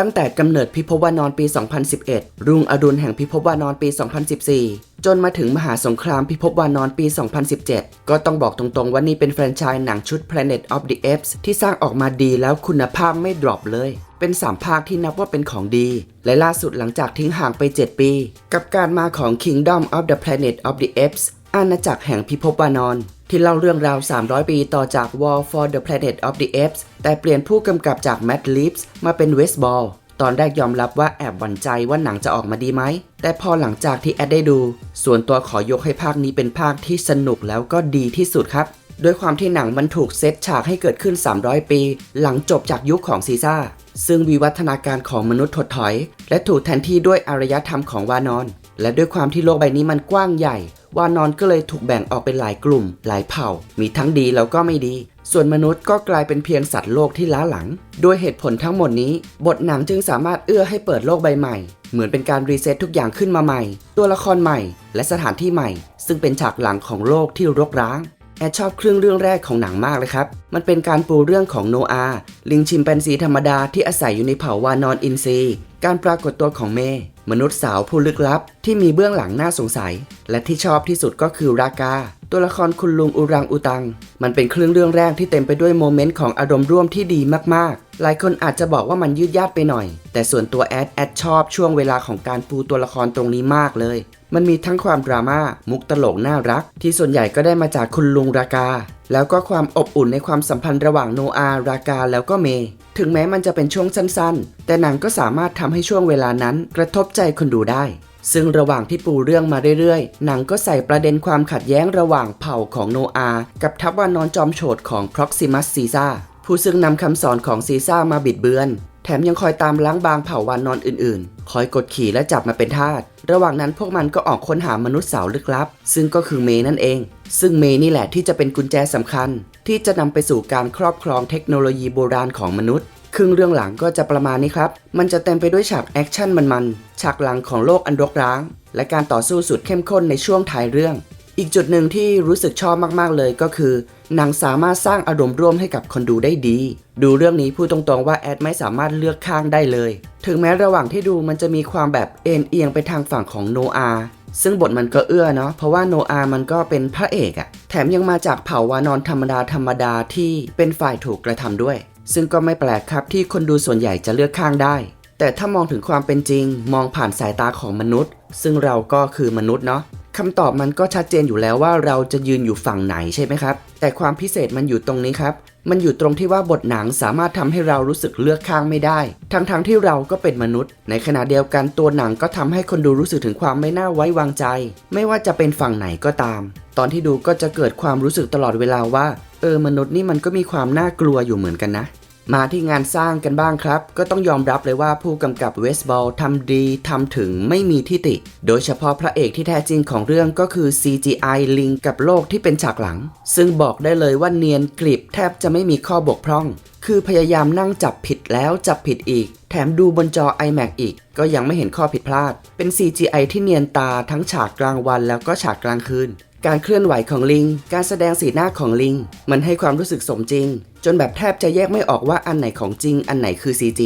ตั้งแต่กำเนิดพิภพวานอนปี 2011 รุ่งอรุณแห่งพิภพวานอนปี 2014 จนมาถึงมหาสงครามพิภพวานอนปี 2017 ก็ต้องบอกตรงๆว่านี่เป็นแฟรนไชส์หนังชุด Planet of the Apes ที่สร้างออกมาดีแล้วคุณภาพไม่ดรอปเลยเป็น3ภาคที่นับว่าเป็นของดี และล่าสุดหลังจากทิ้งห่างไป 7 ปี กับการมาของ Kingdom of the Planet of the Apes อาณาจักรแห่งพิภพวานอน ที่เล่าเรื่องราว 300 ปีต่อจาก War for the Planet of the Apes แต่เปลี่ยนผู้กำกับจาก Matt Reeves มาเป็น Westball ตอนแรกยอมรับว่าแอบหวั่นใจว่าหนังจะออกมาดีไหม แต่พอหลังจากที่แอดได้ดู ส่วนตัวขอยกให้ภาคนี้เป็นภาคที่สนุกแล้วก็ดีที่สุดครับด้วยความที่หนังมันถูกเซตฉากให้เกิดขึ้น 300 ปี หลังจบจากยุคของซีซ่า ซึ่งวิวัฒนาการของมนุษย์ถดถอย และถูกแทนที่ด้วยอารยธรรมของวานอน และด้วยความที่โลกใบนี้มันกว้างใหญ่ วานอนก็เลยถูกแบ่งออกเป็นหลายกลุ่ม หลายเผ่า มีทั้งดีแล้วก็ไม่ดี ส่วนมนุษย์ก็กลายเป็นเพียงสัตว์โลกที่ล้าหลัง ด้วยเหตุผลทั้งหมดนี้ บทหนังจึงสามารถเอื้อให้เปิดโลกใบใหม่ เหมือนเป็นการรีเซ็ตทุกอย่างขึ้นมาใหม่ ตัวละครใหม่ และสถานที่ใหม่ ซึ่งเป็นฉากหลังของโลกที่รกร้าง แอดชอบครึ่งเรื่องแรกของหนังมากเลยครับ มันเป็นการปูเรื่องของโนอาห์ลิงชิมแปนซีธรรมดาที่อาศัยอยู่ในเผ่าวานอนอินซีการปรากฏตัวของเมย์มนุษย์สาวผู้ลึกลับที่มีเบื้องหลังน่าสงสัย และที่ชอบที่สุดก็คือรากา ตัวละครคุณลุงอุรังอุตัง มันเป็นครึ่งเรื่องแรกที่เต็มไปด้วยโมเมนต์ของอารมณ์ร่วมที่ดีมากๆ หลายคนอาจจะบอกว่ามันยืดยาดไปหน่อย แต่ส่วนตัวแอดแอดชอบช่วงเวลาของการปูตัวละครตรงนี้มากเลย มันมีทั้งความดราม่ามุกตลกน่ารัก ที่ส่วนใหญ่ก็ได้มาจากคุณลุงรากา แล้วก็ความอบอุ่นในความสัมพันธ์ระหว่างโนอา รากาแล้วก็เมย์ถึงแม้มันจะเป็นช่วงสั้นๆ แต่หนังก็สามารถทำให้ช่วงเวลานั้นกระทบใจคนดูได้ ซึ่งระหว่างที่ปูเรื่องมาเรื่อยๆ หนังก็ใส่ประเด็นความขัดแย้งระหว่างเผ่าของโนอาห์กับทัพวานอนจอมโฉดของ Proximus Caesar ผู้ซึ่งนำคำสอนของซีซ่ามาบิดเบือน แถมยังคอยตามล้างบางเผ่าวานนอนอื่นๆ คอยกดขี่และจับมาเป็นทาส ระหว่างนั้นพวกมันก็ออกค้นหามนุษย์สาวลึกลับ ซึ่งก็คือเมย์นั่นเอง ซึ่งเมย์นี่แหละที่จะเป็นกุญแจสำคัญ ที่จะนำไปสู่การครอบครองเทคโนโลยีโบราณของมนุษย์ ครึ่งเรื่องหลังก็จะประมาณนี้ครับ มันจะเต็มไปด้วยฉากแอคชั่นมันๆ ฉากหลังของโลกอันรกร้าง และการต่อสู้สุดเข้มข้นในช่วงท้ายเรื่อง อีกจุดหนึ่งที่รู้สึกชอบมากๆเลยก็คือหนังสามารถสร้างอารมณ์ร่วมให้กับคนดูได้ดี ดูเรื่องนี้พูดตรงๆว่าแอดไม่สามารถเลือกข้างได้เลย ถึงแม้ระหว่างที่ดูมันจะมีความแบบเอ็นเอียงไปทางฝั่งของโนอาห์ซึ่งบทมันก็เอื้อเนาะ เพราะว่าโนอาห์มันก็เป็นพระเอกอะแถมยังมาจากเผ่าวานอนธรรมดาธรรมดาที่เป็นฝ่ายถูกกระทำด้วย ซึ่งก็ไม่แปลกครับที่คนดูส่วนใหญ่จะเลือกข้างได้ แต่ถ้ามองถึงความเป็นจริง มองผ่านสายตาของมนุษย์ ซึ่งเราก็คือมนุษย์เนาะคำตอบมันก็ชัดเจนอยู่แล้วว่าเราจะยืนอยู่ฝั่งไหนใช่ไหมครับ แต่ความพิเศษมันอยู่ตรงนี้ครับ มันอยู่ตรงที่ว่าบทหนังสามารถทำให้เรารู้สึกเลือกข้างไม่ได้ ทั้งๆทที่เราก็เป็นมนุษย์ ในขณะเดียวกันตัวหนังก็ทำให้คนดูรู้สึกถึงความไม่น่าไว้วางใจ ไม่ว่าจะเป็นฝั่งไหนก็ตาม ตอนที่ดูก็จะเกิดความรู้สึกตลอดเวลาว่า เออมนุษย์นี่มันก็มีความน่ากลัวอยู่เหมือนกันนะ มาที่งานสร้างกันบ้างครับ ก็ต้องยอมรับเลยว่าผู้กำกับเวสบอลทำดีทำถึงไม่มีที่ติ โดยเฉพาะพระเอกที่แท้จริงของเรื่องก็คือ CGI ลิงกับโลกที่เป็นฉากหลัง ซึ่งบอกได้เลยว่าเนียนกริบแทบจะไม่มีข้อบกพร่อง คือพยายามนั่งจับผิดแล้วจับผิดอีก แถมดูบนจอ iMac อีก ก็ยังไม่เห็นข้อผิดพลาด เป็น CGI ที่เนียนตาทั้งฉากกลางวันแล้วก็ฉากกลางคืนการเคลื่อนไหวของลิง การแสดงสีหน้าของลิง มันให้ความรู้สึกสมจริง จนแบบแทบจะแยกไม่ออกว่าอันไหนของจริงอันไหนคือ CG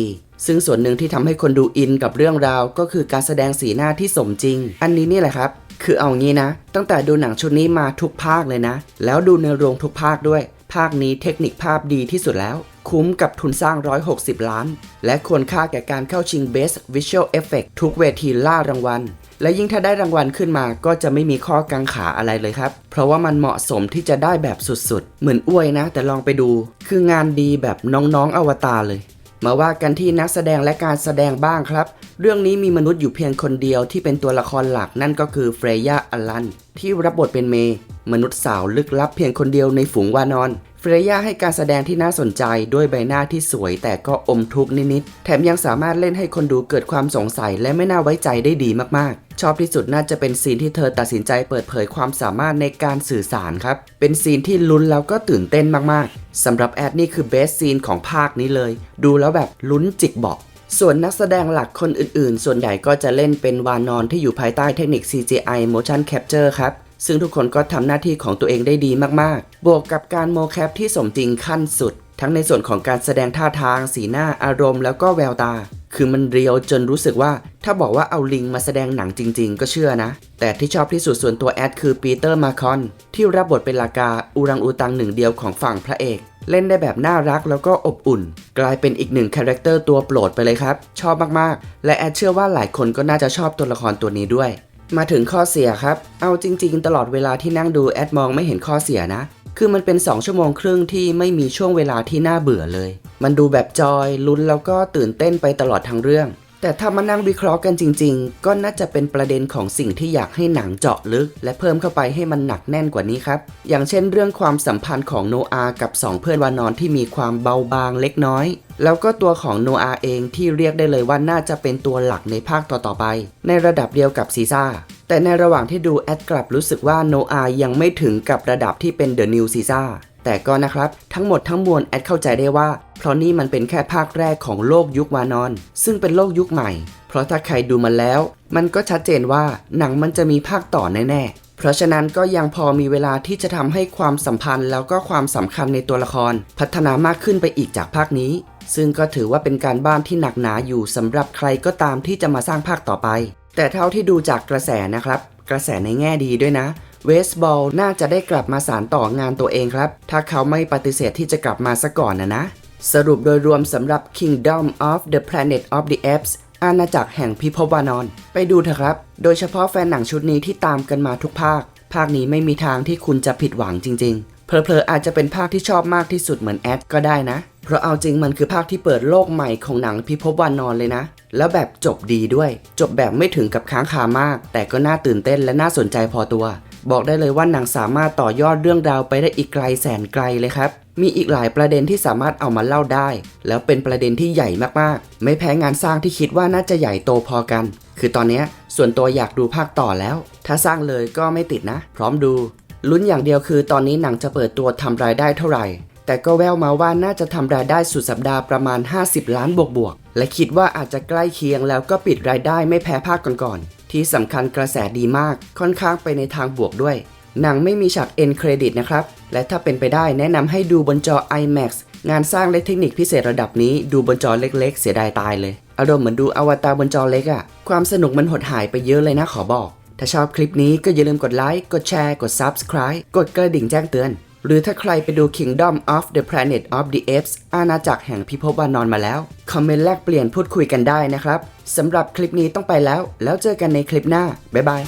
ซึ่งส่วนหนึ่งที่ทำให้คนดูอินกับเรื่องราว ก็คือการแสดงสีหน้าที่สมจริง อันนี้นี่แหละครับ คือเอางี้นะ ตั้งแต่ดูหนังชุดนี้มาทุกภาคเลยนะ แล้วดูในโรงทุกภาคด้วย ภาคนี้เทคนิคภาพดีที่สุดแล้ว คุ้มกับทุนสร้าง 160 ล้าน และควรค่าแก่การเข้าชิง Best Visual Effect ทุกเวทีล่ารางวัล และยิ่งถ้าได้รางวัลขึ้นมาก็จะไม่มีข้อกังขาอะไรเลยครับ เพราะว่ามันเหมาะสมที่จะได้แบบสุดๆ เหมือนอวยนะ แต่ลองไปดู คืองานดีแบบน้องๆอวตารเลย มาว่ากันที่นักแสดงและการแสดงบ้างครับ เรื่องนี้มีมนุษย์อยู่เพียงคนเดียวที่เป็นตัวละครหลักนั่นก็คือเฟรย่าอลัน ที่รับบทเป็นเมย์มนุษย์สาวลึกลับเพียงคนเดียวในฝูงวานอน เฟรย่าให้การแสดงที่น่าสนใจด้วยใบหน้าที่สวยแต่ก็อมทุกข์นิดๆ แถมยังสามารถเล่นให้คนดูเกิดความสงสัยและไม่น่าไว้ใจได้ดีมากๆ ชอบที่สุดน่าจะเป็นซีนที่เธอตัดสินใจเปิดเผยความสามารถในการสื่อสารครับ เป็นซีนที่ลุ้นแล้วก็ตื่นเต้นมากๆ สำหรับแอดนี่คือเบสซีนของภาคนี้เลย ดูแล้วแบบลุ้นจิกบอกส่วนนักแสดงหลักคนอื่นๆ ส่วนใหญ่ก็จะเล่นเป็นวานอนที่อยู่ภายใต้เทคนิค CGI Motion Capture ครับ ซึ่งทุกคนก็ทำหน้าที่ของตัวเองได้ดีมากๆ บวกกับการโมแคปที่สมจริงขั้นสุด ทั้งในส่วนของการแสดงท่าทาง สีหน้าอารมณ์แล้วก็แววตา คือมันเรียวจนรู้สึกว่า ถ้าบอกว่าเอาลิงมาแสดงหนังจริง ๆ ก็เชื่อนะ แต่ที่ชอบที่สุดส่วนตัวแอดคือปีเตอร์มาคอนที่รับบทเป็นลากาอูรังอูตังหนึ่งเดียวของฝั่งพระเอกเล่นได้แบบน่ารักแล้วก็อบอุ่น กลายเป็นอีกหนึ่งคาแรคเตอร์ตัวโปรดไปเลยครับ ชอบมากๆ และแอดเชื่อว่าหลายคนก็น่าจะชอบตัวละครตัวนี้ด้วย มาถึงข้อเสียครับ เอาจริง ๆ ตลอดเวลาที่นั่งดูแอดมองไม่เห็นข้อเสียนะ คือมันเป็น 2 ชั่วโมงครึ่งที่ไม่มีช่วงเวลาที่น่าเบื่อเลย มันดูแบบจอยลุ้นแล้วก็ตื่นเต้นไปตลอดทั้งเรื่อง แต่ถ้ามานั่งวิเคราะห์กันจริง ๆ ก็น่าจะเป็นประเด็นของสิ่งที่อยากให้หนังเจาะลึก และเพิ่มเข้าไปให้มันหนักแน่นกว่านี้ครับ อย่างเช่นเรื่องความสัมพันธ์ของโนอากับสองเพื่อนวานอนที่มีความเบาบางเล็กน้อย แล้วก็ตัวของโนอาเองที่เรียกได้เลยว่าน่าจะเป็นตัวหลักในภาคต่อๆไป ในระดับเดียวกับซีซ่าแต่ในระหว่างที่ดูแอดกลับรู้สึกว่าโนอายังไม่ถึงกับระดับที่เป็นเดอะนิวซีซ่า แต่ก็นะครับทั้งหมดทั้งมวลแอดเข้าใจได้ว่า เพราะนี่มันเป็นแค่ภาคแรกของโลกยุควานอน ซึ่งเป็นโลกยุคใหม่ เพราะถ้าใครดูมันแล้ว มันก็ชัดเจนว่าหนังมันจะมีภาคต่อแน่ๆ เพราะฉะนั้นก็ยังพอมีเวลาที่จะทำให้ความสัมพันธ์ แล้วก็ความสำคัญในตัวละคร พัฒนามากขึ้นไปอีกจากภาคนี้ ซึ่งก็ถือว่าเป็นการบ้านที่หนักหนาอยู่สำหรับใครก็ตามที่จะมาสร้างภาคต่อไป แต่เท่าที่ดูจากกระแสนะครับ กระแสในแง่ดีด้วยนะ เวสบอลน่าจะได้กลับมาสารต่องานตัวเองครับ ถ้าเขาไม่ปฏิเสธที่จะกลับมาซะก่อนนะนะ สรุปโดยรวมสำหรับ Kingdom of the Planet of the Apes อาณาจักรแห่งพิภพวานอน ไปดูเถอะครับ โดยเฉพาะแฟนหนังชุดนี้ที่ตามกันมาทุกภาค ภาคนี้ไม่มีทางที่คุณจะผิดหวังจริง ๆ เพลอๆอาจจะเป็นภาคที่ชอบมากที่สุดเหมือนแอดก็ได้นะ เพราะเอาจริงมันคือภาคที่เปิดโลกใหม่ของหนังพิภพวานอนเลยนะ แล้วแบบจบดีด้วย จบแบบไม่ถึงกับค้างคามาก แต่ก็น่าตื่นเต้นและน่าสนใจพอตัว บอกได้เลยว่าหนังสามารถต่อยอดเรื่องราวไปได้อีกไกลแสนไกลเลยครับ มีอีกหลายประเด็นที่สามารถเอามาเล่าได้ แล้วเป็นประเด็นที่ใหญ่มากๆ ไม่แพ้งานสร้างที่คิดว่าน่าจะใหญ่โตพอกัน คือตอนนี้ส่วนตัวอยากดูภาคต่อแล้ว ถ้าสร้างเลยก็ไม่ติดนะ พร้อมดูลุ้นอย่างเดียวคือตอนนี้หนังจะเปิดตัวทำรายได้เท่าไหร่ แต่ก็แววมาว่าน่าจะทำรายได้สุดสัปดาห์ประมาณ 50 ล้านบวกบวกๆและคิดว่าอาจจะใกล้เคียงแล้วก็ปิดรายได้ไม่แพ้ภาคก่อนๆ ที่สำคัญกระแสดีมาก ค่อนข้างไปในทางบวกด้วย หนังไม่มีฉากเอ็นเครดิตนะครับ และถ้าเป็นไปได้แนะนำให้ดูบนจอ IMAX งานสร้างและเทคนิคพิเศษระดับนี้ดูบนจอเล็ก ๆ เสียดายตายเลย อารมณ์เหมือนดูอวตารบนจอเล็กอะความสนุกมันหดหายไปเยอะเลยนะขอบอก ถ้าชอบคลิปนี้ก็อย่าลืมกดไลค์กดแชร์กด Subscribe กดกระดิ่งแจ้งเตือน หรือถ้าใครไปดู Kingdom of the Planet of the Apes อาณาจักรแห่งพิภพวานอนมาแล้ว คอมเมนต์แลกเปลี่ยนพูดคุยกันได้นะครับ สำหรับคลิปนี้ต้องไปแล้ว แล้วเจอกันในคลิปหน้า บ๊ายบาย